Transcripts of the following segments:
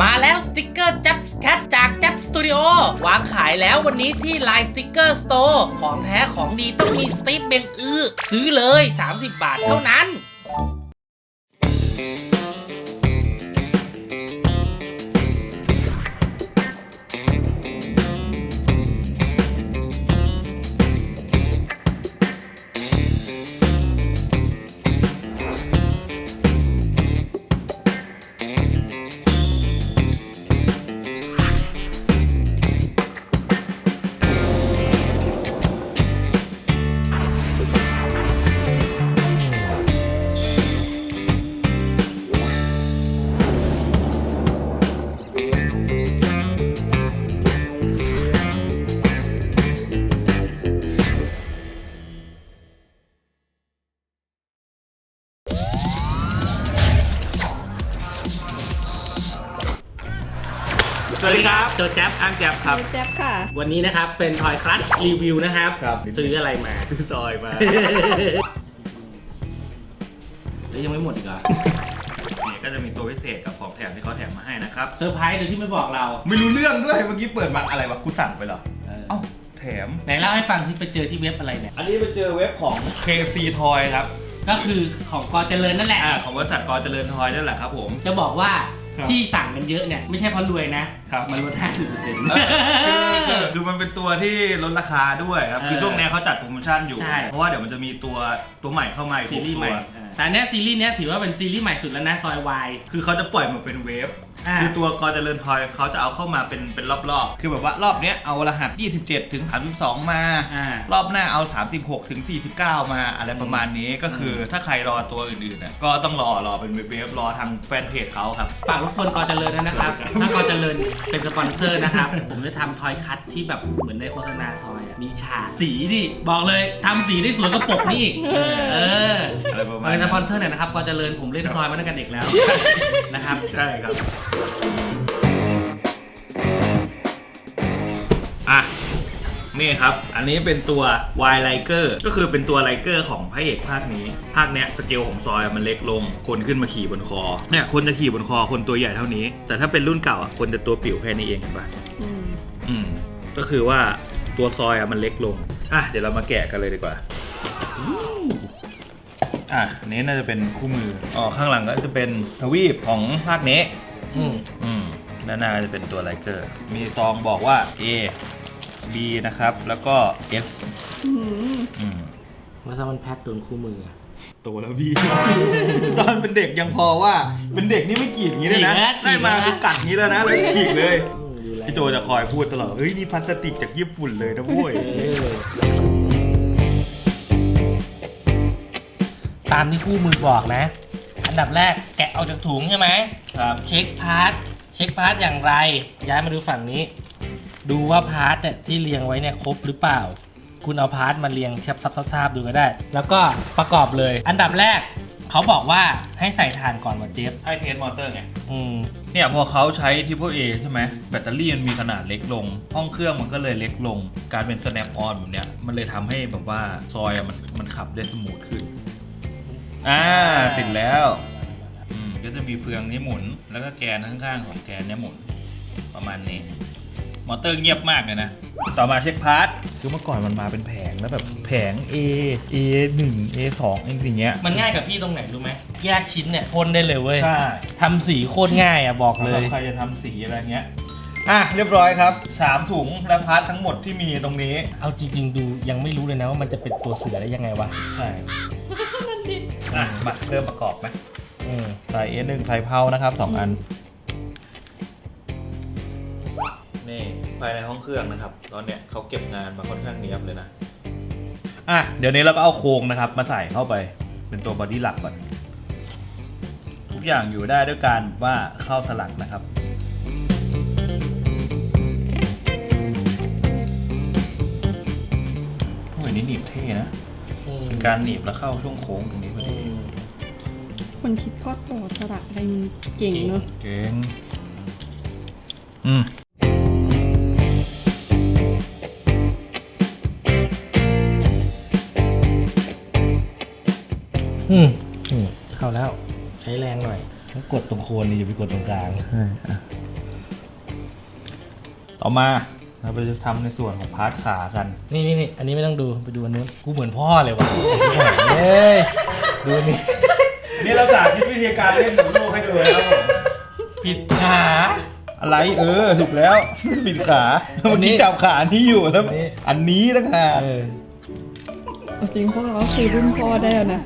มาแล้วสติกเกอร์จับแคทจากจับสตูดิโอวางขายแล้ววันนี้ที่ไลน์สติกเกอร์สโตร์ของแท้ของดีต้องมีสติปเบงอือซื้อเลย 30 บาทเท่านั้น อ้างแจ๊บครับ แจ๊บค่ะ วันนี้นะครับเป็นทอยคลัชรีวิวนะครับ ครับ ซื้ออะไรมาซื้อซอยมาแล้วยังไม่หมดอีกเหรอนี่ก็จะมีตัวพิเศษกับของแถมที่เขาแถมมาให้นะครับ เซอร์ไพรส์โดยที่ไม่บอกเราไม่รู้เรื่องด้วยเมื่อกี้เปิดมาอะไรวะกูสั่งไปเหรอเออเอ้าแถม ไหนเล่าให้ฟังที่ไปเจอที่เว็บอะไรเนี่ย อันนี้ไปเจอเว็บของ KC Toy ครับก็คือของกอเจริญนั่นแหละ อ่าของบริษัทกอเจริญทอยนั่นแหละครับผม จะบอกว่า ครับที่สั่งกันเยอะเนี่ยไม่ใช่เพราะรวยนะครับ มันลด 50%คือคือมันเป็นตัวที่ลดราคาด้วยครับ คือเออช่วงนี้เขาจัดโปรโมชั่นอยู่ ใช่ เพราะว่าเดี๋ยวมันจะมีตัวตัวใหม่เข้ามาอีกซีรีส์ตัวใหม่อ่าแต่อันเนี้ยซีรีส์เนี้ยถือว่าเป็นซีรีส์ใหม่สุดแล้วนะซอยวาย คือเขาจะปล่อยมาเป็นเวฟ อ่า คือตัวกอเจริญทอยเขาจะเอาเข้ามาเป็นเป็นรอบๆ คือแบบว่ารอบเนี้ยเอารหัส 27 ถึง 32 มา อ่า รอบหน้าเอา 36 ถึง 49 มาอะไรประมาณนี้ก็คือถ้าใครรอตัวอื่นๆน่ะก็ต้องรอรอเป็นเวฟๆรอทางแฟนเพจเขาครับ ฝากรบกวนกอเจริญด้วยนะครับ ถ้ากอเจริญเป็นสปอนเซอร์นะครับ ผมจะทำทอยคัทที่แบบเหมือนในโฆษณาซอยอะมีฉากสีดิบอกเลยทำสีได้สวยก็ปกนี่อีก เอออะไรประมาณมาเป็นสนั้นปอนเซอร์หน่อยนะครับกอเจริญผมเล่นซอยมาตั้งแต่เด็กแล้วนะครับ ใช่ครับอะ นี่ครับ อันนี้เป็นตัว Y l i k e r ก็คือเป็นตัวไลเกอร์ของพระเอกภาคนี้ ภาคเนี้ยสเกลของซอยมันเล็กลง คนขึ้นมาขี่บนคอ เนี่ยคนจะขี่บนคอคนตัวใหญ่เท่านี้ แต่ถ้าเป็นรุ่นเก่าอะคนจะตัวปิ๋วแค่นี้เองเห็นปะอืมอืม ก็คือว่าตัวซอยอะมันเล็กลง อะ เดี๋ยวเรามาแกะกันเลยดีกว่า อะอันนี้น่าจะเป็นคู่มือ อ๋อ ข้างหลังก็จะเป็นทวีปของภาคนี้ อืมอืมด้านหน้าจะเป็นตัวไลเกอร์ มีซองบอกว่า A B นะครับ แล้วก็ S อืมอืมแล้วถ้ามันแพ็คโดนคู่มืออะโตแล้วพี่ ตอนเป็นเด็กยังพอว่า เป็นเด็กนี่ไม่กรีดอย่างนี้เลยนะได้มาคือกัดอย่างนี้แล้วนะแล้วขีดเลยอืมดูแลพี่โจจะคอยพูดตลอดเฮ้ยนี่พลาสติกจากญี่ปุ่นเลยนะโว้ย เออตามที่คู่มือบอกนะ อันดับแรกแกะออกจากถุงใช่ไหม ครับเช็คพาร์ทเช็คพาร์ทอย่างไร ย้ายมาดูฝั่งนี้ ดูว่าพาร์ทเนี่ยที่เรียงไว้เนี่ยครบหรือเปล่า คุณเอาพาร์ทมาเรียงเทียบทับทับทับดูก็ได้ แล้วก็ประกอบเลย อันดับแรกเขาบอกว่าให้ใส่ถ่านก่อนว่าเจฟให้เทสมอเตอร์ไง อืม เนี่ยพอเขาใช้ Triple A ใช่ไหมแบตเตอรี่มันมีขนาดเล็กลง ห้องเครื่องมันก็เลยเล็กลง การเป็น snap on แบบเนี้ยมันเลยทำให้แบบว่าซอยอะมันมันขับได้สมูทขึ้น อ่าติดแล้วอืม ก็จะมีเฟืองนี้หมุน แล้วก็แกนข้างๆของแกนเนี้ยหมุนประมาณนี้ มอเตอร์เงียบมากเลยนะ ต่อมาเช็คพาร์ทคือเมื่อก่อนมันมาเป็นแผงแล้วแบบแผง A A 1 A 2อย่างเงี้ยมันง่ายกับพี่ตรงไหนรู้ไหมแยกชิ้นเนี่ยพ่นได้เลยเว้ยใช่ทำสีโคตรง่ายอะบอกเลยสำหรับใครจะทำสีอะไรเงี้ยอะเรียบร้อยครับสามถุงและพาร์ททั้งหมดที่มีตรงนี้ เอาจริงๆดูยังไม่รู้เลยนะว่ามันจะเป็นตัวเสือได้ยังไงวะใช่อะมาเริ่มประกอบไหม อืมใส่ A 1ใส่เพานะครับสองอัน นี่ภายในห้องเครื่องนะครับ ตอนเนี้ยเขาเก็บงานมาค่อนข้างเนียบเลยนะ อะ เดี๋ยวนี้เราก็เอาโครงนะครับ มาใส่เข้าไปเป็นตัวบอดี้หลักก่อน ทุกอย่างอยู่ได้ด้วยการว่าเข้าสลักนะครับโอ้ยนี่หนีบเท่นะ เป็นการหนีบแล้วเข้าช่วงโค้งตรงนี้พอดี คนคิดก็ต่อสระอะไรมันเก่งเนอะเก่งอืมอืมอืมเข้าแล้ว ใช้แรงหน่อยต้องกดตรงโคนนี่อย่าไปกดตรงกลาง ใช่อะต่อมาเราไปทำในส่วนของพาร์ทขากัน นี่นี่นี่อันนี้ไม่ต้องดูไปดูอันนู้น กูเหมือนพ่อเลยว่ะเฮ้ยดูนี่ นี่เราสาธิตวิธีการเล่นหนูลูกให้ดูแล้วผมปิดขาอะไรเออถูกแล้ว ปิดขาอัเมื่นอนี้กี้จับขานี่อยู่แล้วอันนี้อันนี้ต่างหากเออเอาจริงพวกเราก็คือรุ่นพ่อได้แล้วนะ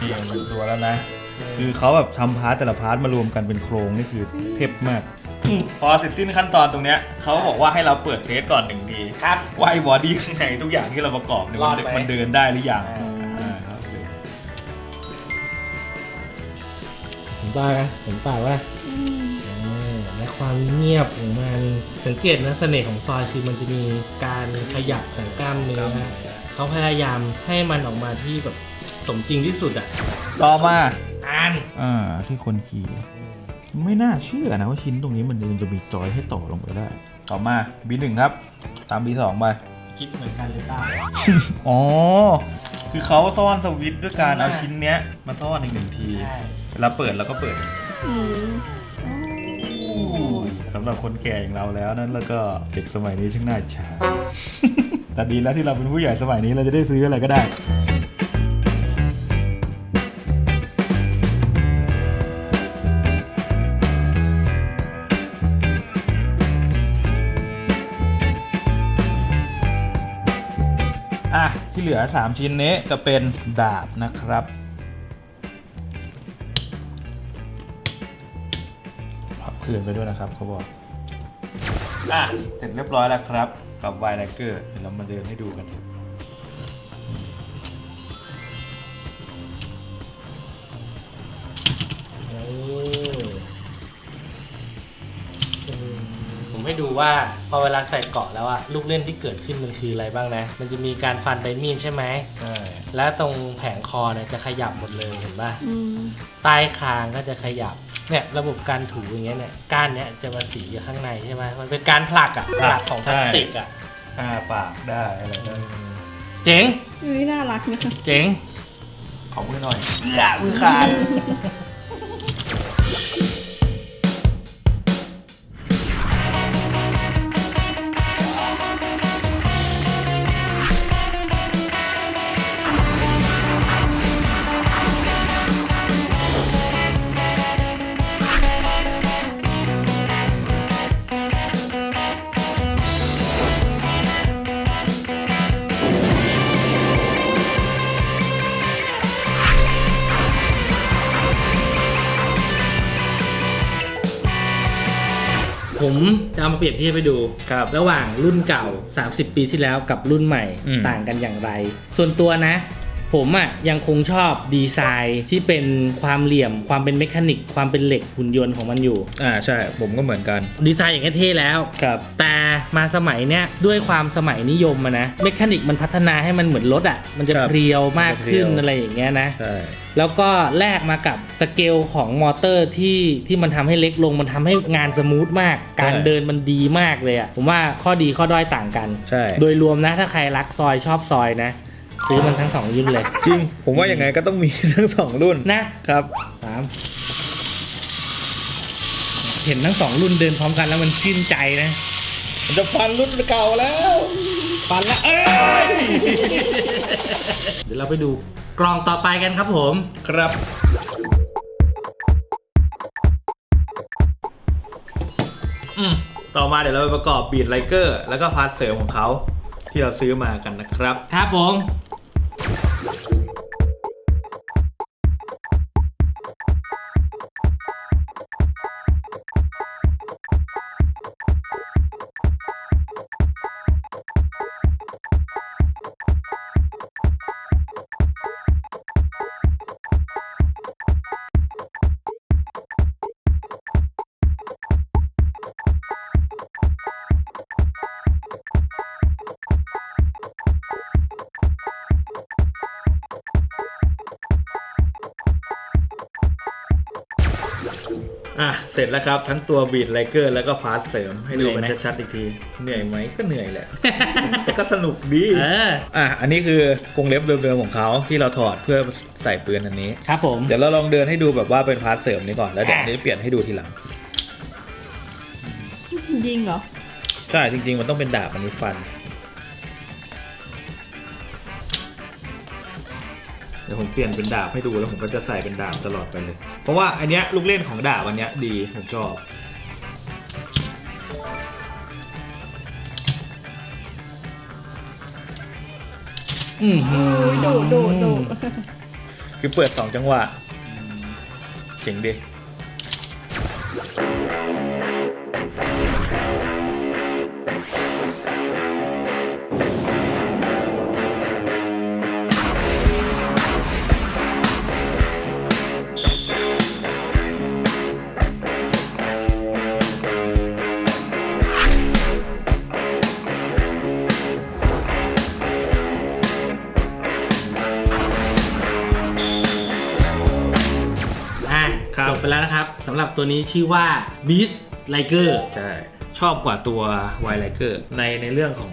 นี่มันเป็นตัวแล้วนะ คือเขาแบบทำพาร์ทแต่ละพาร์ทมารวมกันเป็นโครงนี่คือเทพมาก พอเสร็จสิ้นขั้นตอนตรงเนี้ยเขาบอกว่าให้เราเปิดเทสก่อนหนึ่งทีครับว่าไอ้บอดี้ข้างในทุกอย่างที่เราประกอบเนี่ยรอมัดนไหม มันเดินได้หรือยังอ่าอ่าครับเห็นป่ะเห็นป่ะว่าเออและความเงียบของมันสังเกตนะเสน่ห์ของซอยคือมันจะมีการขยับของกล้ามเนื้อเขาพยายามให้มันออกมาที่แบบสมจริงที่สุดอะต่อมาอ่านอ่าที่คนขี่ ไม่น่าเชื่อนะว่าชิ้นตรงนี้มันจะมีจอยให้ต่อลงไปได้ ต่อมา B1 ครับ ตาม B2 ไป คิดเหมือนกันเลยต้าอ๋อ คือเขาซ่อนสวิตช์ด้วยการใช่เอาชิ้นเนี้ยมาซ่อนอีกหนึ่งที ใช่เวลาเปิดเราก็เปิดอืมสำหรับคนแก่อย่างเราแล้วนั้นแล้วก็เด็กสมัยนี้ช่างน่าอิจฉา แต่ดีแล้วที่เราเป็นผู้ใหญ่สมัยนี้เราจะได้ซื้ออะไรก็ได้ เหลือ 3 ชิ้นนี้จะเป็นดาบนะครับ พับคืนไปด้วยนะครับเขาบอก อะ เสร็จเรียบร้อยแล้วครับ กับไวน์ไลเกอร์เดี๋ยวเรามาเดินให้ดูกันผม ให้ดูว่าพอเวลาใส่เกาะแล้วอะลูกเล่นที่เกิดขึ้นมันคืออะไรบ้างนะ มันจะมีการฟันไดมีดใช่ไหมใช่แล้วตรงแผงคอเนี่ยจะขยับหมดเลยเห็นป่ะอืมใต้คางก็จะขยับเนี่ยระบบการถูอย่างเงี้ยเนี่ยก้านเนี่ยจะมาสีอยู่ข้างในใช่ไหมมันเป็นการผลักอะผลักของพลาสติกอะอ้าปากได้อะไรได้เจ๋งอุ้ยน่ารักนะคะ เจ๋งขอมือหน่อยเอื้อมือขาด เอามาเปรียบเทียบให้ดู ครับ ระหว่างรุ่นเก่า 30 ปีที่แล้วกับรุ่นใหม่อืม ต่างกันอย่างไร ส่วนตัวนะ ผมอะ่ะยังคงชอบดีไซน์ที่เป็นความเหลี่ยม ความเป็นเมคานิก ความเป็นเหล็กหุ่นยนต์ของมันอยู่ อ่าใช่ผมก็เหมือนกัน ดีไซน์อย่างนี้เท่แล้ว ครับ แต่มาสมัยเนี้ยด้วยความสมัยนิยมอะนะเมคานิกมันพัฒนาให้มันเหมือนรถอะ่ะมันจะครับเพรียวมากขึ้นมันจะเพรียว อะไรอย่างเงี้ยนะ ใช่ แล้วก็แลกมากับสเกลของมอเตอร์ที่ที่มันทำให้เล็กลงมันทำให้งานสมูทมาก การเดินมันดีมากเลยอะ่ะผมว่าข้อดีข้อด้อยต่างกัน ใช่ โดยรวมนะถ้าใครรักซอยชอบซอยนะ ซื้อมันทั้งสองรุ่นเลยจริง ผมว่ายังไงก็ต้องมีทั้งสองรุ่นนะครับสามเห็นทั้งสองรุ่นเดินพร้อมกันแล้วมันชื่นใจนะมันจะฟันรุ่นเก่าแล้วฟันละเอ้ยเดี๋ยวเราไปดูกล่องต่อไปกันครับผมครับอืมต่อมาเดี๋ยวเราไปประกอบบีดไลเกอร์แล้วก็พาร์ทเสริมของเขา ที่เราซื้อมากันนะครับ ครับผม อะเสร็จแล้วครับ ทั้งตัวบีดไลเกอร์แล้วก็พาร์ทเสริมให้ดูเหนื่อยกันไหมชัดๆอีกที เหนื่อยไหมก็เหนื่อยแหละ แต่ก็สนุกดีเอออะอันนี้คือกรงเล็บเดิมๆของเขาที่เราถอดเพื่อใส่ปืนอันนี้ ครับผม เดี๋ยวเราลองเดินให้ดูแบบว่าเป็นพาร์ทเสริมนี้ก่อนแล้วเดี๋ยวอันนี้เปลี่ยนให้ดูทีหลัง ยิงเหรอ ใช่จริงๆมันต้องเป็นดาบอันนี้ฟัน เดี๋ยวผมเปลี่ยนเป็นดาบให้ดูแล้วผมก็จะใส่เป็นดาบตลอดไปเลย เพราะว่าอันเนี้ยลูกเล่นของดาบอันเนี้ยดีผมชอบอืมดูดูดูคือเปิดสองจังหวะเจ๋งดี จบไปแล้วนะครับสำหรับตัวนี้ชื่อว่า Beast Liger ใช่ชอบกว่าตัวไวไลเกอร์ในในเรื่องของ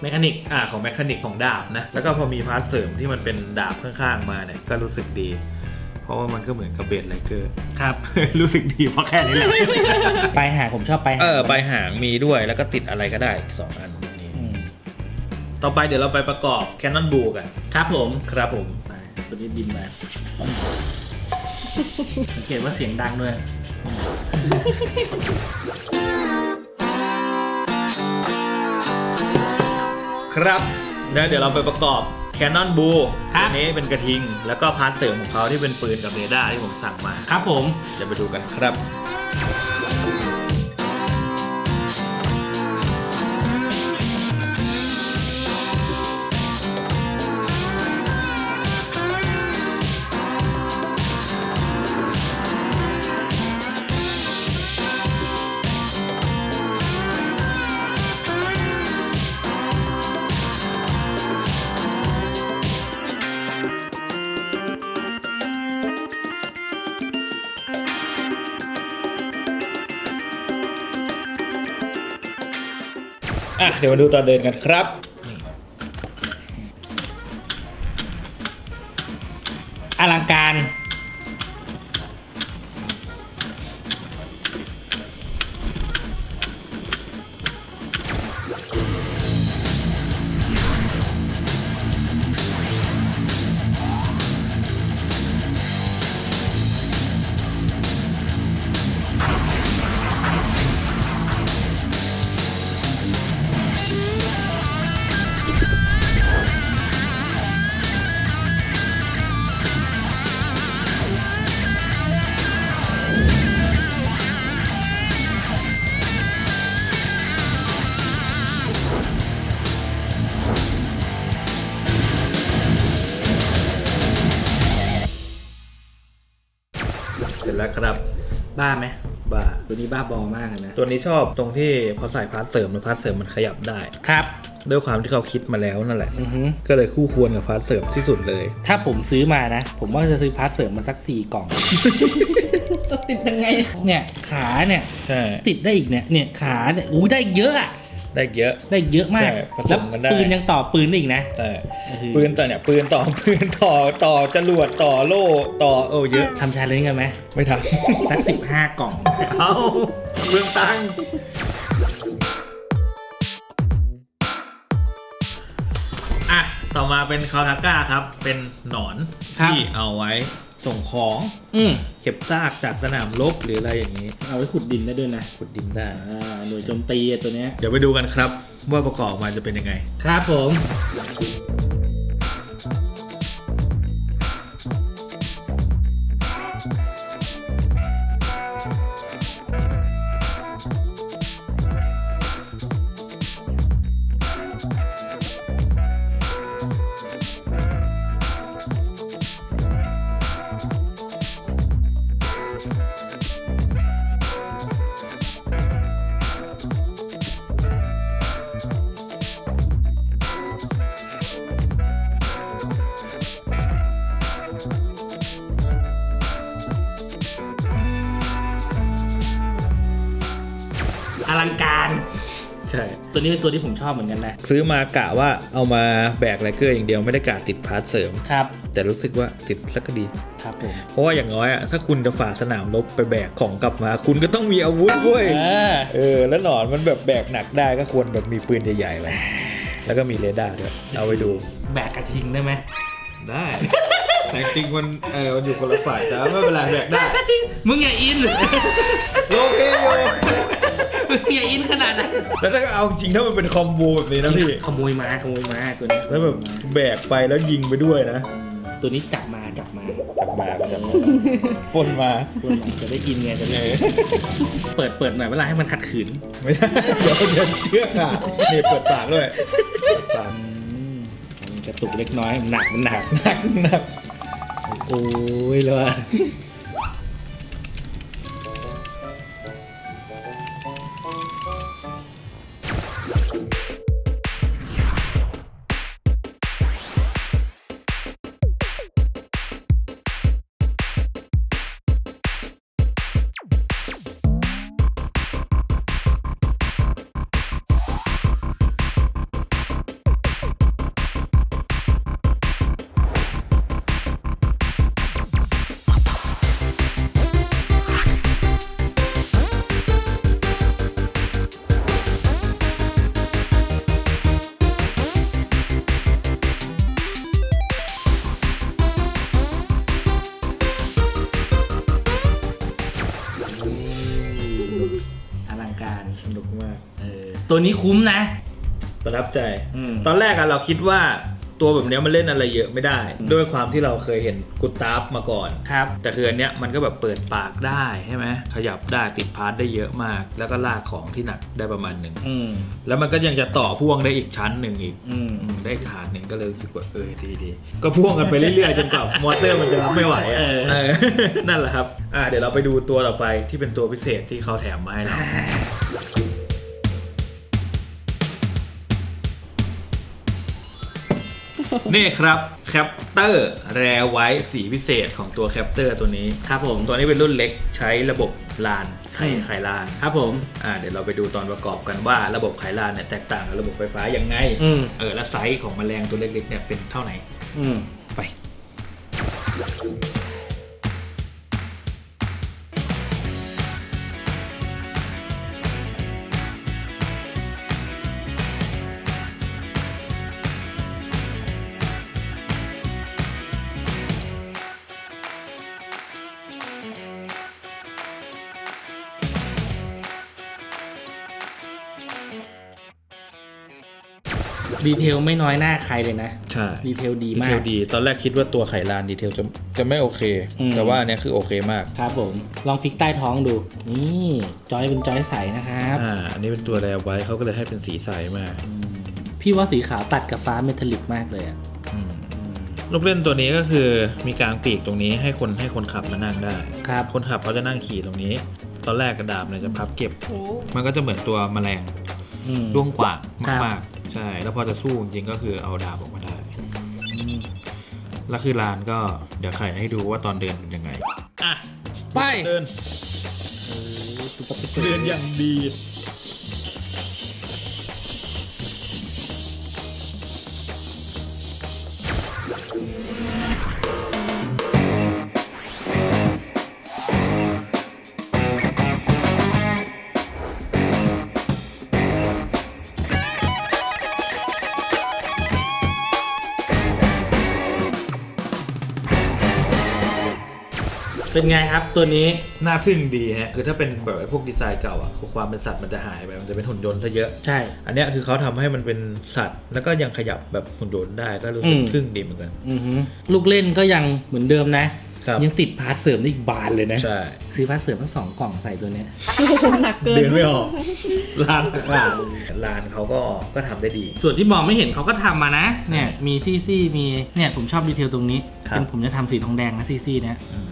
เมคานิกอ่าของแมคานิกของดาบนะ แล้วก็พอมีพาร์ทเสริมที่มันเป็นดาบข้างๆมาเนี่ย ก็รู้สึกดี เพราะว่ามันก็เหมือนกับเบดไลเกอร์ครับ รู้สึกดีเพราะแค่นี้แหละปลายหางผมชอบปลายหางเออใบหางมีด้วยแล้วก็ติดอะไรก็ได้สองอันนี้อืมต่อไปเดี๋ยวเราไปประกอบแคนนอนบูกัน ครับผม ครับผมไปตัวนี้บินมา สังเกตว่าเสียงดังด้วย ครับแล้วเดี๋ยวเราไปประกอบแคนนอนบูครับนี้เป็นกระทิง แล้วก็พาร์ทเสริมของเขาที่เป็นปืนกับเรดาร์ที่ผมสั่งมา ครับผมเดี๋ยวไปดูกันครับ อะเดี๋ยวมาดูตอนเดินกันครับอลังการ บ้าไหมบ้า ตัวนี้บ้าบอมากเลยนะ ตัวนี้ชอบตรงที่พอใส่พาร์ทเสริมแล้วพาร์ทเสริมมันขยับได้ ครับด้วยความที่เขาคิดมาแล้วนั่นแหละ อือฮึก็เลยคู่ควรกับพาร์ทเสริมที่สุดเลย ถ้าผมซื้อมานะ ผมว่าจะซื้อพาร์ทเสริมมาสักสี่กล่อง จะติดยังไง เนี่ย ขาเนี่ย ใช่ ติดได้อีกเนี่ย เนี่ยขาเนี่ยอู้ได้เยอะอะ ได้เยอะ ได้เยอะมากใช่ผสแล้วมกันได้ ปืนยังต่อปืนได้อีกนะ แต่ก็คือปืนต่อเนี่ยปืนต่อปืนต่อต่อจรวดต่อโล่ต่อเออเยอะ ทำชาเลนจ์กันไหมไม่ทสักสิบห้ากล่องำเอาเรื่องตังค์อะ ต่อมาเป็นคาทาก้าครับ เป็นหนอนครับ ที่เอาไว้ ส่งของ อืมเก็บซากจากสนามรบหรืออะไรอย่างนี้ เอาไว้ขุดดินได้ด้วยนะขุดดินได้ อ่าหน่วยโจมตีอะตัวเนี้ยเดี๋ยวไปดูกันครับ ว่าประกอบออกมาจะเป็นยังไง ครับผม นี้เป็นตัวที่ผมชอบเหมือนกันนะ ซื้อมากะว่าเอามาแบกไลเกอร์อย่างเดียวไม่ได้กะติดพาร์ทเสริม ครับ แต่รู้สึกว่าติดสักก็ดี ครับผม เพราะว่าอย่างน้อยอะถ้าคุณจะฝ่าสนามรบไปแบกของกลับมา คุณก็ต้องมีอาวุธด้วยเออ เออ แล้วหนอนมันแบบแบกหนักได้ก็ควรแบบมีปืนใหญ่ๆไว้แล้วก็มีเรดาร์ด้วยเอาไปดู แบกกระทิงได้ไหมได้ แต่จริงมันเออมันอยู่คนละฝ่ายแต่ไม่เป็นไรแบกได้ กระทิง มึงอย่าอิน โอเคอยู่มึง อย่าอินขนาดนั้นแล้วถ้าเอาจริงถ้ามันเป็นคอมโบแบบนี้นะพี่ ขโมยมาขโมยมาตัวนี้แล้วแบบแบกไปแล้วยิงไปด้วยนะ ตัวนี้จับมาจับมาจับมาจับมาปล้นมาตัวไหนจะได้อินไงจะเอได้อเปิดเปิดหน่อยเวลาให้มันขัดขืนไม่ได้เดี๋ยวเดี๋ยวเชือกขาดนี่เปิดปากด้วยเปิดปากมันกระตุกเล็กน้อยมันหนักมันหนักหนักหนักโอ้ยเลย ตัวนี้คุ้มนะ ประทับใจ อืม ตอนแรกอะเราคิดว่าตัวแบบเนี้ยมันเล่นอะไรเยอะไม่ได้อืมด้วยความที่เราเคยเห็นกุตาฟมาก่อน ครับ แต่คืออันเนี้ยมันก็แบบเปิดปากได้ใช่ไหมขยับได้ติดพาร์ทได้เยอะมาก แล้วก็ลากของที่หนักได้ประมาณหนึ่งอืม แล้วมันก็ยังจะต่อพ่วงได้อีกชั้นหนึ่งอีก อืม อืมได้อีกฐานหนึ่งก็เลยรู้สึกว่าเออดีดีก็พ่วงกันไปเรื่อยๆ จนกว่ามอเตอร์มันจะรับไม่ไหวอะเออ เออ นั่นแหละครับ อ่าเดี๋ยวเราไปดูตัวต่อไปที่เป็นตัวพิเศษที่เขาแถมมาให้เรา นี่ครับแคปเตอร์แรไว้สีพิเศษของตัวแคปเตอร์ตัวนี้ ครับผม ตัวนี้เป็นรุ่นเล็กใช้ระบบลานไขอืมไขลาน ครับผม อ่าเดี๋ยวเราไปดูตอนประกอบกันว่าระบบไขลานเนี่ยแตกต่างกับระบบไฟฟ้ายังไง อืม เออและไซส์ของแมลงตัวเล็กๆเนี่ยเป็นเท่าไหร่อืม ดีเทลไม่น้อยหน้าใครเลยนะ ใช่ดีเทลดีดีมาเทก ลดี ตอนแรกคิดว่าตัวไขลานดีเทลจะจะไม่โอเค อืม แต่ว่าอันเนี้ยคือโอเคมากครับผม ลองพลิกใต้ท้องดู นี่จอยเป็นจอยใสนะครับ อ่าอันนี้เป็นตัวแรไว้เขาก็เลยให้เป็นสีใสมากพี่ว่าสีขาวตัดกับฟ้าเมทัลลิกมากเลยอะอืมลูกเล่นตัวนี้ก็คือมีกลางปีกตรงนี้ให้คนให้คนขับมานั่งได้ ครับ คนขับเขาจะนั่งขี่ตรงนี้ ตอนแรกกระดาบเนี่ยจะพับเก็บโอ้มันก็จะเหมือนตัวแมลงอืมร่วงกว่างครับมากๆ ใช่ แล้วพอจะสู้จริงๆก็คือเอาดาบออกมาได้ แล้วคือลานก็เดี๋ยวไขให้ดูว่าตอนเดินเป็นยังไง อะ ไป เดิน เดินอย่างดี เป็นไงครับตัวนี้ น่าทึ่งดีฮะ คือถ้าเป็นแบบไอ้พวกดีไซน์เก่าอะคือความเป็นสัตว์มันจะหายไป มันจะเป็นหุ่นยนต์ซะเยอะ ใช่ อันเนี้ยคือเขาทำให้มันเป็นสัตว์ แล้วก็ยังขยับแบบหุ่นยนต์ได้ ก็รู้สึกอืม ทึ่งดีเหมือนกัน อือหือลูกเล่นก็ยังเหมือนเดิมนะ ครับ ยังติดพาร์ทเสริมได้อีกบานเลยนะ ใช่ ซื้อพาร์ทเสริมทั้งสองกล่องใส่ตัวเนี้ย หนักเกิน เดินไม่ออกลานต่างๆลานเขาก็ ก็ทำได้ดี ส่วนที่มองไม่เห็นเขาก็ทำมานะ เนี่ย มีซี่ซี่มี เนี่ย ผมชอบดีเทลตรงนี้ ครับ เป็นผมจะทำสีทองแดงนะซี่ซี่เนี่ยอืม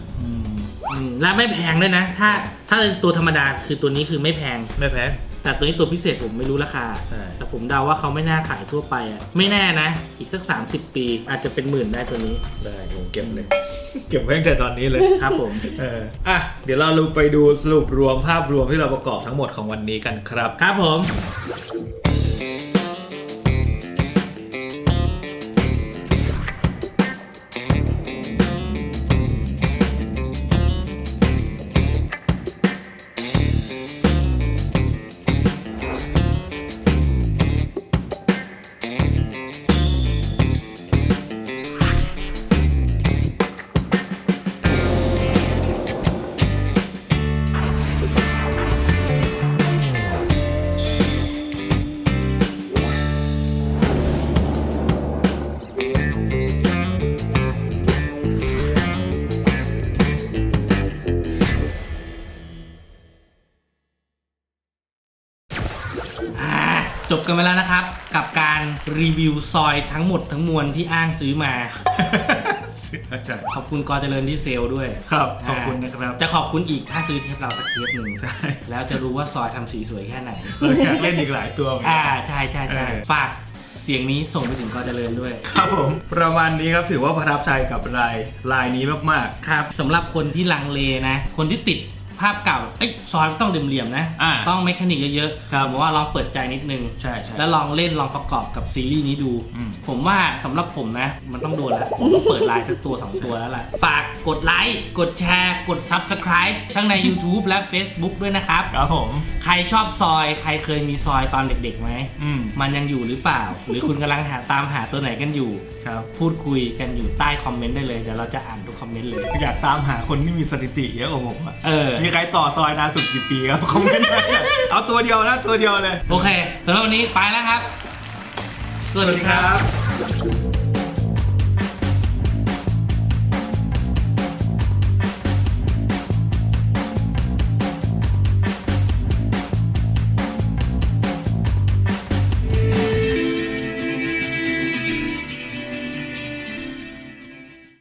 อืมและไม่แพงด้วยนะ ถ้าถ้าตัวธรรมดาคือตัวนี้คือไม่แพง ไม่แพ้แต่ตัวนี้ตัวพิเศษผมไม่รู้ราคา ใช่ แต่ผมเดาว่าเขาไม่น่าขายทั่วไปอะ ไม่แน่นะ อีกสัก 30 ปี อาจจะเป็นหมื่นได้ตัวนี้ ได้ผมเก็บเลย เก็บไว้ตั้งแต่ตอนนี้เลย ครับผม เอออะ เดี๋ยวเราลงไปดูสรุปรวมภาพรวมที่เราประกอบทั้งหมดของวันนี้กันครับ ครับผม จบกันไปแล้วนะครับ กับการรีวิวซอยทั้งหมดทั้งมวลที่อ้างซื้อมาใช่ขอบคุณกอเจริญที่เซลล์ด้วย ครับ ขอบคุณนะครับ จะขอบคุณอีกถ้าซื้อเทปเราสักเทปหนึ่งใช่แล้วจะรู้ว่าซอยทำสีสวยแค่ไหนเราอยากเล่นอีกหลายตัวเหมือนกันอ่าใช่ใช่ใช่เออฝากเสียงนี้ส่งไปถึงกอเจริญด้วย ครับผม ประมาณนี้ครับถือว่าประทับใจกับลายลายนี้มาก ครับสำหรับคนที่ลังเลนะ คนที่ติด ภาพเก่าเอ้ยซอยต้องเหลี่ยมๆนะอ่าต้องเมคานิกเยอะๆครับผมว่าลองเปิดใจนิดนึงๆใช่ใช่แล้วลองเล่นลองประกอบกับซีรีส์นี้ดู อืม ผมว่าสำหรับผมนะ มันต้องโดนแล้วผมต้องเปิดไลน์สักตัว 2 ตัวแล้วล่ะ ฝากกดไลค์กดแชร์ กด Subscribe ทั้งใน YouTube และ Facebook ด้วยนะครับ ครับผม ใครชอบซอย ใครเคยมีซอยตอนเด็กๆไหม อืม มันยังอยู่หรือเปล่า หรือคุณกำลังหาตามหาตัวไหนกันอยู่ ครับ พูดคุยกันอยู่ใต้คอมเมนต์ได้เลย เดี๋ยวเราจะอ่านทุกคอมเมนต์เลย อยากตามหาคนที่มีสถิติเยอะกว่าผมอะ เออมีใครต่อซอยนานสุดกี่ปีครับคอมเมนต์ไว้หน่อยเอาตัวเดียวนะตัวเดียวเลย โอเคสำหรับวันนี้ไปแล้วครับ สวัสดีครับ